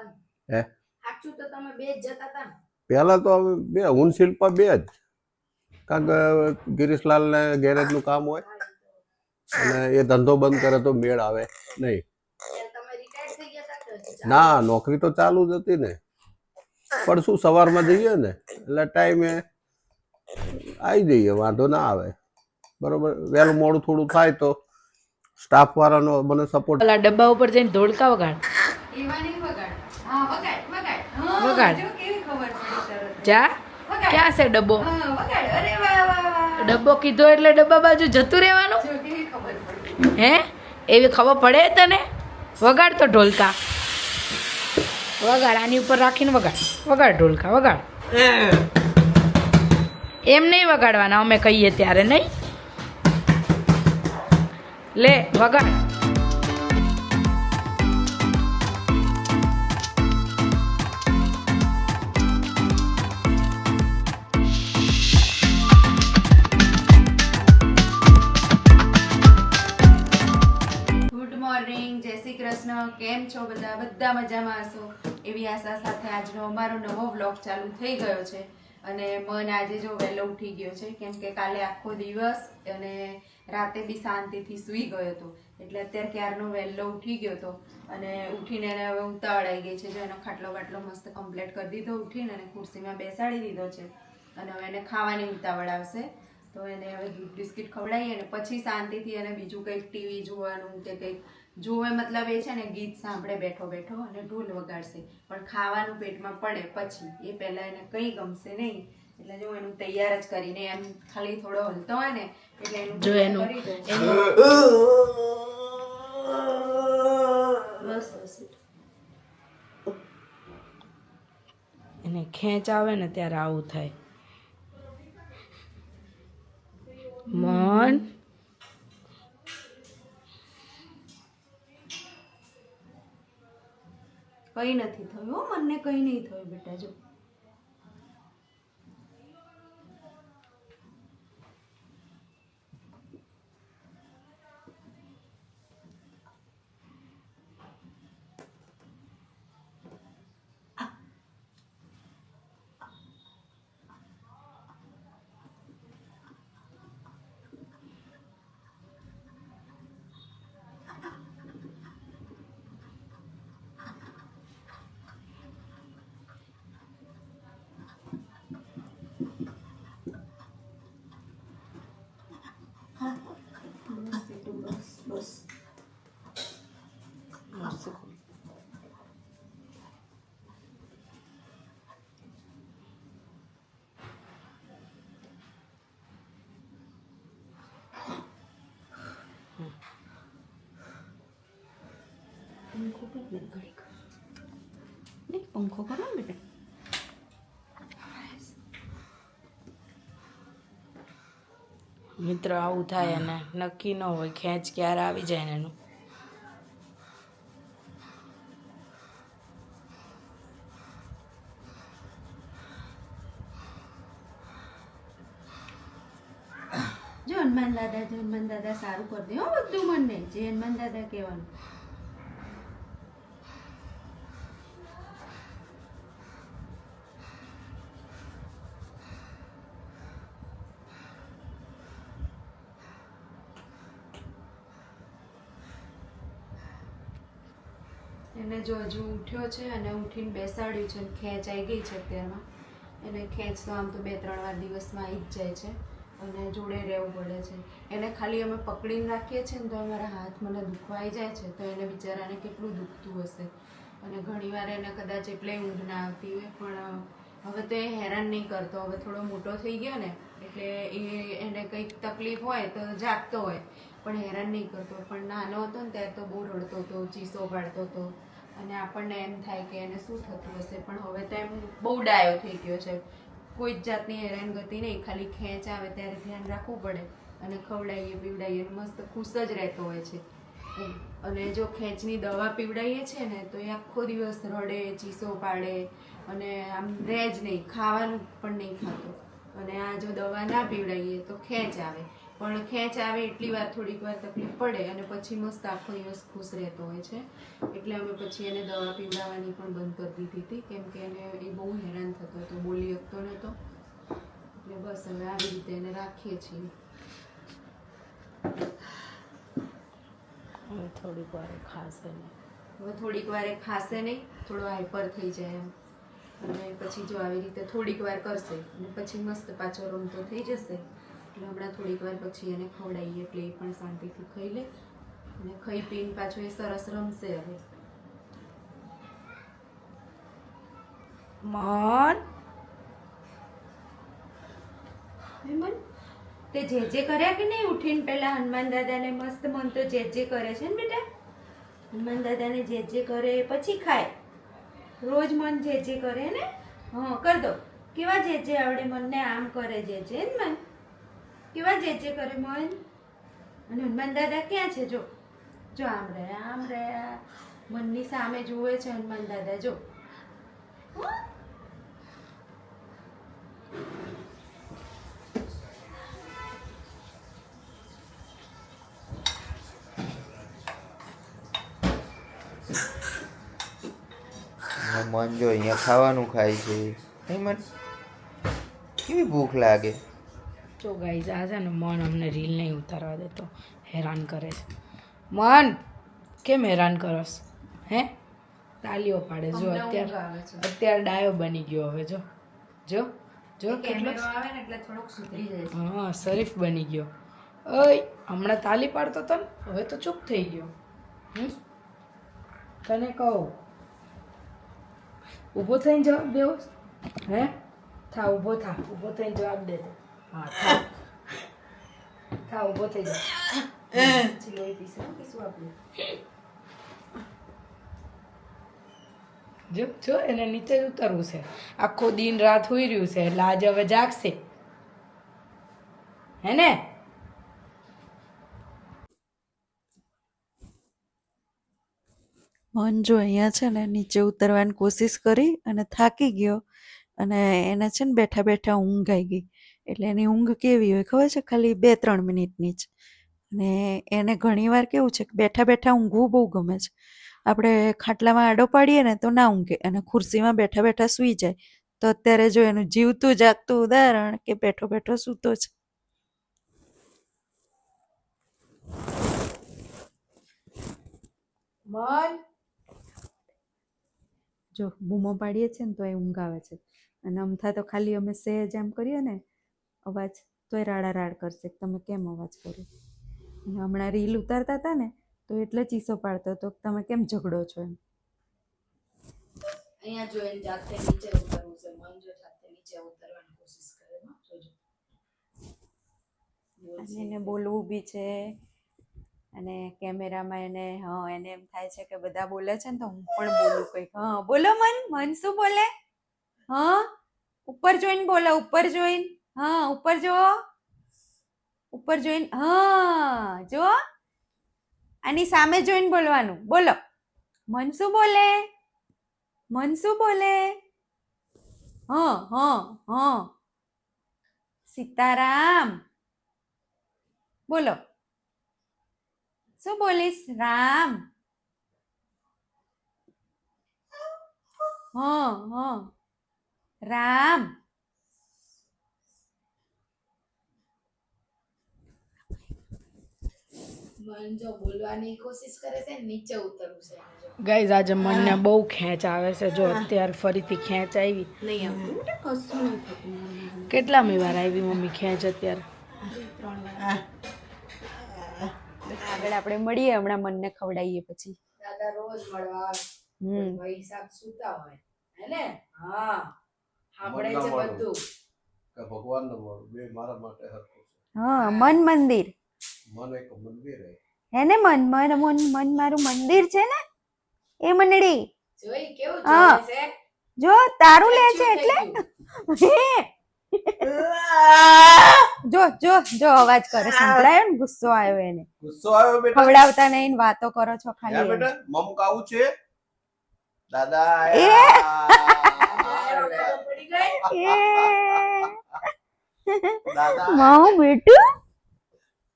ને. હે? ને. પહેલા તો અમે બે હું ને શિલ્પા બે જ કારણ કે ગિરીશલાલને ગેરેજનું કામ હોય અને એ ધંધો બંધ કરે તો મેળ આવે નહીં? ના નોકરી તો ચાલુ જ હતી ને પણ શું સવારમાં જઈએ ને એટલે ટાઈમે આવી જઈએ વાંધો ના આવે બરોબર વહેલું મોડું થોડું થાય તો સ્ટાફ વાળાનો મને સપોર્ટ ડબ્બા ઉપર જઈને ધોળકા વગાડ વગાડ. હા. વગાડ વગાડ. હા, વગાડ. જો કેવી ખબર પડી તરત જા. ક્યાં છે ડબ્બો? ડબ્બો કીધો એટલે ડબ્બા બાજુ જતું રહેવાનું? હે? એવી ખબર પડે તને? વગાડ તો ઢોલકા. વગાડ આની ઉપર રાખીને વગાડ. વગાડ ઢોલકા વગાડ. એમ નહીં વગાડવાના અમે કહીએ ત્યારે નહીં? લે વગાડ. કૃષ્ણ, કેમ છો બધા? બધા મજામાં હશો? એવી આશા સાથે આજનો અમારો નવો વ્લોગ ચાલુ થઈ ગયો છે. અને મન આજે જો વહેલો ઉઠી ગયો છે, કેમ કે કાલે આખો દિવસ અને રાતે બી શાંતિથી સૂઈ ગયો હતો. એટલે અત્યારે ક્યારનો વહેલો ઉઠી ગયો હતો. અને ઉઠીને એને હવે ઉતાવળ આવી ગઈ છે, જો એનો ખાટલો બાટલો મસ્ત કમ્પ્લીટ કરી દીધો ઉઠીને અને ખુરશીમાં બેસાડી દીધો છે. અને હવે એને ખાવાની ઉતાવળ આવશે. તો એને હવે દૂધ બિસ્કિટ ખવડાવીએ અને પછી શાંતિથી એને બીજું કંઈક ટીવી જોવાનું કે કંઈક જોવે મતલબ એ છે ને ગીત સાંભળે બેઠો બેઠો અને ઢોલ વગાડશે. પણ ખાવાનું પેટમાં પડે પછી એ પહેલાં એને કંઈ ગમશે નહીં. એટલે જો એનું તૈયાર જ કરીને એમ ખાલી થોડો હલતો હોય ને એટલે એનું જો એનું એનું બસ બસ એને ખેંચ આવે ને ત્યારે આવું થાય. મન કંઈ નથી થયું મને કંઈ નહીં થયું બેટા જો. પંખો કર ને ઘડીક નહીં પંખો કરો ને બેટા મિત્ર આવું થાય અને નક્કી ન હોય ખેંચ ક્યારે આવી જાય ને એનું. જો હનુમાન દાદા જો હનુમાન દાદા સારું કરી દે હો બધું મને જે હનુમાન દાદા કહેવાનું. એને જો હજુ ઉઠ્યો છે અને ઉઠીને બેસાડ્યું છે અને ખેંચ આવી ગઈ છે અત્યારમાં. એને ખેંચ તો આમ તો બે, ત્રણ વાર દિવસમાં આવી જ જાય છે અને જોડે રહેવું પડે છે. એને ખાલી અમે પકડીને રાખીએ છીએ ને તો અમારા હાથ મને દુખવાઈ જાય છે તો એને બિચારાને કેટલું દુખતું હશે. અને ઘણીવાર એને કદાચ એટલે ઊંઘ ના આવતી હોય, પણ હવે તો એ હેરાન નહીં કરતો. હવે થોડો મોટો થઈ ગયો ને, એટલે એ, એને કંઈક તકલીફ હોય તો જાગતો હોય, પણ હેરાન નહીં કરતો. પણ નાનો હતો ને ત્યારે તો બહુ રડતો હતો, ચીસો પાડતો હતો. અને આપણને એમ થાય કે એને શું થતું હશે, પણ હવે તો એમ બહુ ડાયો થઈ ગયો છે. કોઈ જ જાતની હેરાનગતિ નહીં, ખાલી ખેંચ આવે ત્યારે ધ્યાન રાખવું પડે અને ખવડાવીએ પીવડાવીએ મસ્ત ખુશ જ રહેતો હોય છે. અને જો ખેંચની દવા પીવડાવીએ છે ને, તો એ આખો દિવસ રડે, ચીસો પાડે અને આમ રહે જ નહીં, ખાવાનું પણ નહીં ખાતો. અને આ જો દવા ના પીવડાવીએ તો ખેંચ આવે. પણ ખેંચ આવે એટલી વાર થોડીક વાર તકલીફ પડે અને પછી મસ્ત આખો દિવસ ખુશ રહેતો હોય છે. એટલે અમે પછી એને દવા પીવડાવવાની પણ બંધ કરી દીધી હતી. કેમ કે એને એ બહુ હેરાન થતો હતો બોલી શકતો નહોતો. એટલે બસ હવે આવી રીતે એને રાખીએ છીએ. થોડીક વાર ખાશે ને હવે થોડીક વાર એ ખાશે નહીં થોડો હાઈપર થઈ જાય એમ. અને પછી જો આવી રીતે થોડીક વાર કરશે અને પછી મસ્ત પાછો રમતો થઈ જશે એટલે હમણાં થોડીક વાર પછી એને ખવડાવીએ એટલે એ પણ શાંતિથી ખાઈ લે. અને ખાઈ પીને પાછો એ સરસ રમશે હવે. મન? હેમન તે જે જે કર્યા કે નહીં ઉઠીને પહેલા હનુમાન દાદાને મસ્ત મન તો જે જે કરે છે ને બેટા? હનુમાન દાદાને જે જે કરે પછી ખાય. રોજ મન જે જે કરે ને? હા કર દો. કેવા જે જે આવડે મનને આમ કરે જે જે ને મન? કેવા જે જે કરે મન અને હનુમાન દાદા ક્યાં છે? જો જો આમ રહ્યા આમ રહ્યા. મનની સામે જુએ છે હનુમાન દાદા, જો. મન જો અહીંયા ખાવાનું ખાય છે. મન કેવી ભૂખ લાગે? જો ગાઈઝ આ છે ને મન અમને રીલ નહીં ઉતારવા દેતો હેરાન કરે છે. મન કેમ હેરાન કરસ હે? તાલીઓ પાડે જો અત્યારે અત્યારે ડાયો બની ગયો હવે જો. જો જો કેટલો હા શરીફ બની ગયો. ઓય હમણાં તાલી પાડતો તો ને હવે તો ચૂપ થઈ ગયો. હમ? તને કહું. ઊભો થઈને જવાબ દેવો? હે? થા ઊભો થા. ઊભો થઈને જવાબ દે તો હા થા ઊભો થઈ જા. પછી લોહી પીશે હો, આપણે જો જો એને નીચે જ ઉતરવું છે. આખો દિન રાત હોઈ રહ્યું છે એટલે આજે હવે જાગશે. હે ને? મન જો અહીંયા છે ને નીચે ઉતરવાની કોશિશ કરી અને થાકી ગયો. અને એને છે ને બેઠા બેઠા ઊંઘ આવી ગઈ. એટલે એની ઊંઘ કેવી હોય ખબર છે? ખાલી બે ત્રણ મિનિટની જ. ને એને ઘણીવાર કેવું છે કે બેઠા બેઠા ઊંઘવું બહુ ગમે છે. આપણે ખાટલામાં આડો પાડીએ ને તો ના ઊંઘે અને ખુરશીમાં બેઠા બેઠા સૂઈ જાય. તો અત્યારે જો એનું જીવતું જાગતું ઉદાહરણ કે બેઠો બેઠો સૂતો છે. મન. જો બૂમો પાડીએ છીએ ને તો એ ઊંઘ આવે છે. અને અમથા તો ખાલી અમે સહેજ એમ કરીએ ને અવાજ તોય રાડા રાડ કરશે તમે કેમ અવાજ કર્યો? અને હમણાં રીલ ઉતારતા હતા ને તો એટલે ચીસો પાડતો હતો કે તમે કેમ ઝઘડો છો એમ. અહીંયા જોઈને જાતે નીચે ઉતરવું છે મન જો જાતે નીચે ઉતરવાની કોશિશ કરે જોજો અને એને બોલવું બી છે. અને કેમેરામાં એને હા એને એમ થાય છે કે બધા બોલે છે ને તો હું પણ બોલું કંઈક. હા બોલો મન મન શું બોલે? હા? ઉપર જોઈને બોલો ઉપર જોઈને. હા, ઉપર જુઓ. ઉપર જોઈને, હા, જુઓ. આની સામે જોઈને બોલવાનું. બોલો. મન બોલે? મન બોલે? હા હા હા. સીતારામ. બોલો. શું બોલીશ? રામ. હા હા. રામ. મન જો બોલવાની કોશિશ કરે છે નીચે ઉતરવું છે. ગાઈઝ આજે મનને બહુ ખેંચ આવે છે. જો અત્યારે ફરીથી ખેંચ આવી. નહીં આવતું બેટા કશું નહીં થતું. મને. કેટલામી વાર આવી મમ્મી ખેંચ અત્યારે? આગળ આપણે મળીએ હમણાં મનને ખવડાવીએ પછી. દાદા રોજ મળવા હમ. ભાઈ સાહેબ સૂતા હોય હે ને? હા. સાંભળે છે બધું. ભગવાન ભગવાનનું બે મારા માટે હરખું છે. હા મન મંદિર. મન એક મંદિર હે. હે મન? મન મન મન મારું મંદિર છે ને? એ મંડળી? જોઈ કેવું જોવે છે? જો તારું લે છે એટલે? જો જો જો અવાજ કરે. સંભળાયો ને? ગુસ્સો આવ્યો એને. ગુસ્સો આવ્યો બેટા? ખવડાવતા નહીં ને વાતો કરો છો ખાલી બેટા મમ કાવું છે? દાદા એ! પડી ગઈ એ? દાદા. માઉ બેટું?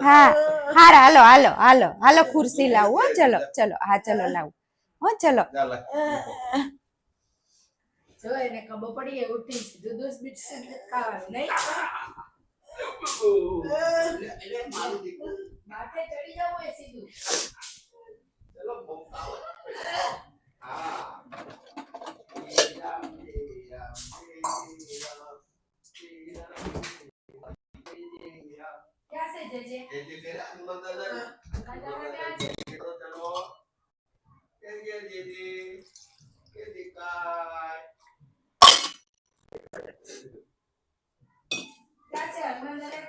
હા. હાર હાલો હાલો હાલો હાલો ખુરશી લાવું હો ચલો ચલો હા ચલો લાવું હો ચલો. જો એને ખબર પડી એ ઉઠી દૂધ બીટ ખાવાનું નહીં? માથે ચડી જવું સીધું.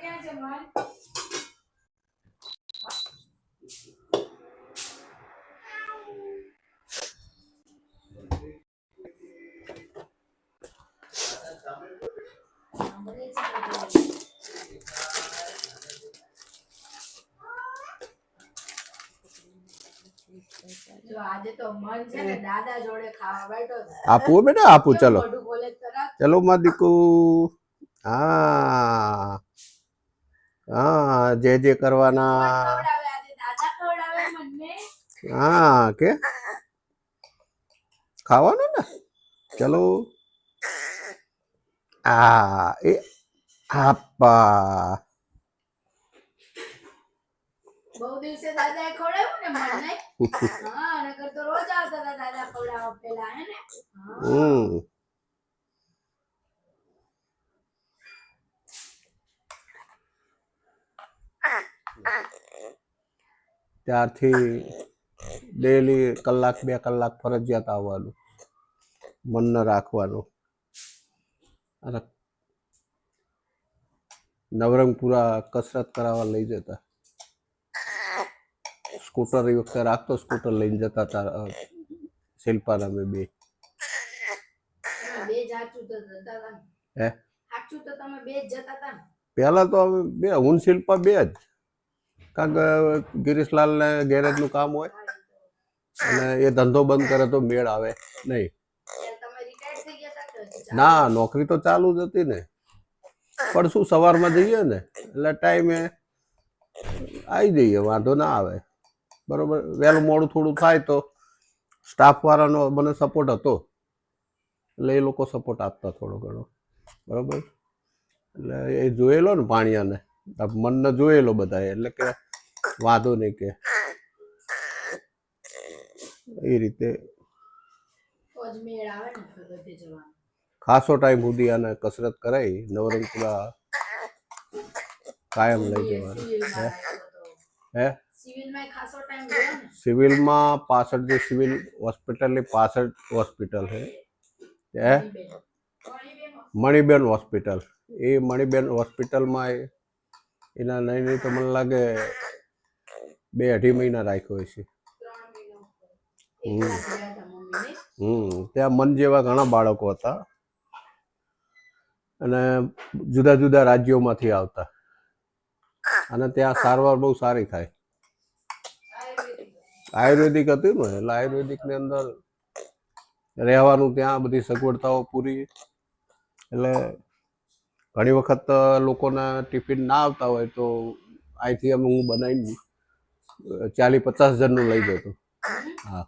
ક્યાં છે મન સાંભળે છે બધું. જો આજે તો મન છે ને દાદા જોડે ખાવા બેઠો છે. આપવું બેટા આપું ચલો. ચલો માં દીકુ. હા. હા જે જે કરવાના. હા કે? ખાવાનું ને? ચલો. આ એ આપા. બહુ દિવસે દાદાએ ખવડાવ્યું ને મને હા, નકર તો રોજ આવતા હતા દાદા ખવડાવવા પેલા, હે ને? હમ. ત્યારથી ડેલી કલાક, બે કલાક ફરજિયાત આવવાનું. મન ન રાખવાનું. અને નવરંગપુરા કસરત કરાવવા લઈ જતા. સ્કૂટર એ વખતે રાખતો સ્કૂટર લઈને જતા હતા શિલ્પાના અમે બે. હે? પહેલા તો અમે બે હું શિલ્પા બે જ. કારણ કે ગિરીશલાલ ને ગેરેજનું કામ હોય અને એ ધંધો બંધ કરે તો મેળ આવે નહીં? ના નોકરી તો ચાલુ જ હતી ને. પણ શું સવારમાં જઈએ ને? એટલે ટાઈમે આવી જઈએ વાંધો ના આવે. બરોબર? વહેલું મોડું થોડું થાય તો સ્ટાફવાળાનો મને સપોર્ટ હતો. એટલે એ લોકો સપોર્ટ આપતા થોડો ઘણો. બરોબર? એટલે એ જોયેલો ને પાણીયાને મનને જોયેલો બધા એટલે કે વાંધો નહીં કે. એ રીતે ખાસો ટાઈમ સુધી આને કસરત કરાવી નવરંગપુરા કાયમ લઈ જવાનું. હે? હે? ગયો ને. સિવિલમાં પાછળ જે સિવિલ હોસ્પિટલની પાછળ હોસ્પિટલ હે? એ મણિબેન હોસ્પિટલ. એ મણિબેન હોસ્પિટલમાં એ- એના નહીં નહીં તો મને લાગે બે અઢી મહિના રાખ્યો છે. હમ. ત્યાં મન જેવા ઘણા બાળકો હતા. અને જુદા જુદા રાજ્યોમાંથી આવતા. અને ત્યાં સારવાર બહુ સારી થાય. આયુર્વેદિક હતું ને, એટલે આયુર્વેદિકની અંદર રહેવાનું ત્યાં બધી સગવડતાઓ પૂરી. એટલે ઘણી વખત લોકોના ટિફિન ના આવતા હોય તો અહીંથી અમે હું બનાવીને ચાલીસ પચાસ જણનું લઈ જતો. હા.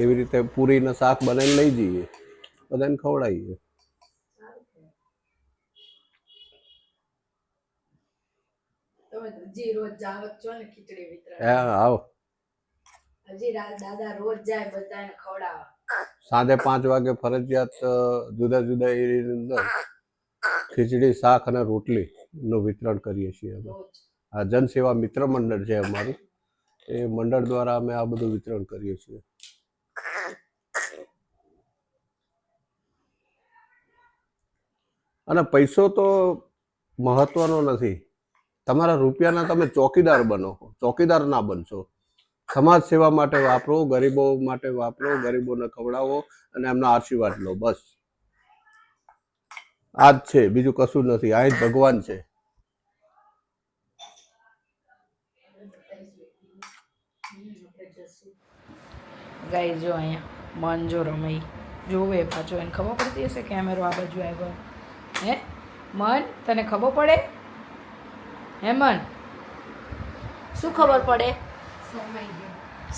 એવી રીતે પૂરીને શાક બનાવીને લઈ જઈએ, બધાને ખવડાવીએ તમે તો હજી રોજ જાવત છો ને ખીચડી વિતરણ હા આવો. હજી દાદા રોજ જાય બધાને ખવડાવવા. સાંજે પાંચ વાગે ફરજિયાત જુદા જુદા એરિયાની અંદર ખીચડી શાક અને રોટલી નું વિતરણ કરીએ છીએ અમે. આ જનસેવા મિત્ર મંડળ છે અમારું. એ મંડળ દ્વારા અમે આ બધું વિતરણ કરીએ છીએ. અને પૈસો તો મહત્વનો નથી. તમારા રૂપિયાના તમે ચોકીદાર બનો ચોકીદાર ના બનશો. સમાજ સેવા માટે વાપરો, ગરીબો માટે વાપરો, ગરીબોને ખવડાવો અને એમના આશીર્વાદ લો, બસ. આ જ છે, બીજું કશું નથી, આ જ ભગવાન છે. ગાઈ જો અહીંયા મન જો રમાઈ, જોવે પાછો એને ખબર પડતી હશે કેમેરો આ બાજુ આવ્યો. હે? મન, તને ખબર પડે? હેમન શું ખબર પડે?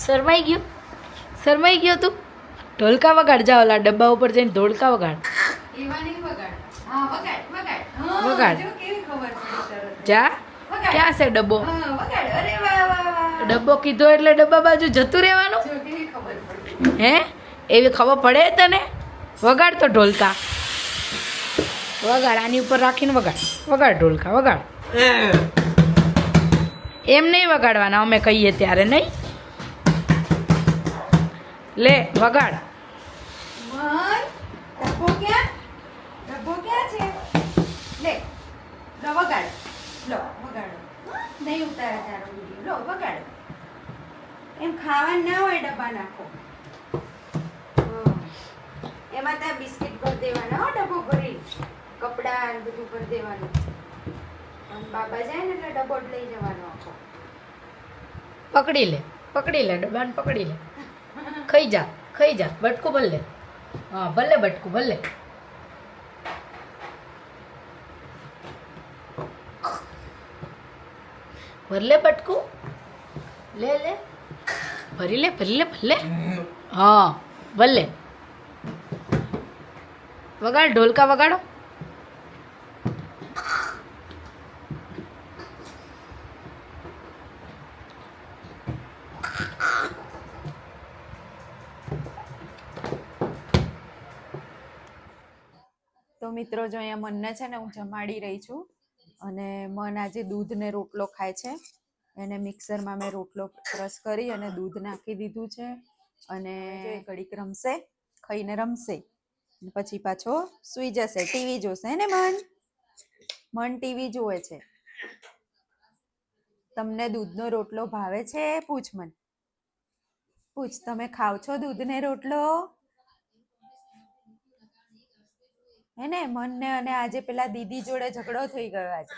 શરમાઈ ગયું. શરમાઈ ગયો તું? ઢોલકા વગાડ, જા ઓલા ડબ્બા ઉપર જઈને ઢોલકા વગાડ. વગાડ. જો. ક્યાં છે ડબ્બો? ડબ્બો કીધો એટલે ડબ્બા બાજુ જતું રહેવાનું? હે? એવી ખબર પડે તને? વગાડ તો ઢોલકા. વગાડ, આની ઉપર રાખીને વગાડ. વગાડ ઢોલકા, વગાડ. એમ નહીં વગાડવાના અમે કહીએ ત્યારે નહીં? લે વગાડ. મન ડબ્બો ક્યાં? ડબ્બો ક્યાં છે? લે લો વગાડ. લો વગાડો. નહીં ઉતારે તારો લો વગાડો. એમ ખાવાનું ના હોય ડબ્બા નાખો. એમાં ત્યાં બિસ્કિટ ભરી દેવાના હો ડબ્બો ભરી. કપડાં બધું ભરી દેવાનું. બાબા જાય ને એટલે ડબ્બો લઈ જવાનો આખો. પકડી લે પકડી લે, ડબ્બાને પકડી લે. ખાઈ જા ખાઈ જા, બટકું ભલે. હા, ભલે બટકું, ભલે. ભરલે બટકું. લે લે. ભરી લે ભરી લે ભલે હા ભલે વગાડ, ઢોલકા વગાડો. મિત્રો જો અહીંયા મનને છે ને હું જમાડી રહી છું અને મન આજે દૂધ ને રોટલો ખાય છે. એને મિક્સરમાં મેં રોટલો ક્રશ કરી અને દૂધ નાખી દીધું છે અને ઘડીક રમશે, ખાઈને રમશે. પછી પાછો સૂઈ જશે. ટીવી જોશે ને મન? મન ટીવી જોવે છે. તમને દૂધનો રોટલો ભાવે છે? પૂછ મન. પૂછ, તમે ખાવ છો દૂધને રોટલો? હે ને મનને અને આજે પેલા દીદી જોડે ઝઘડો થઈ ગયો આજે.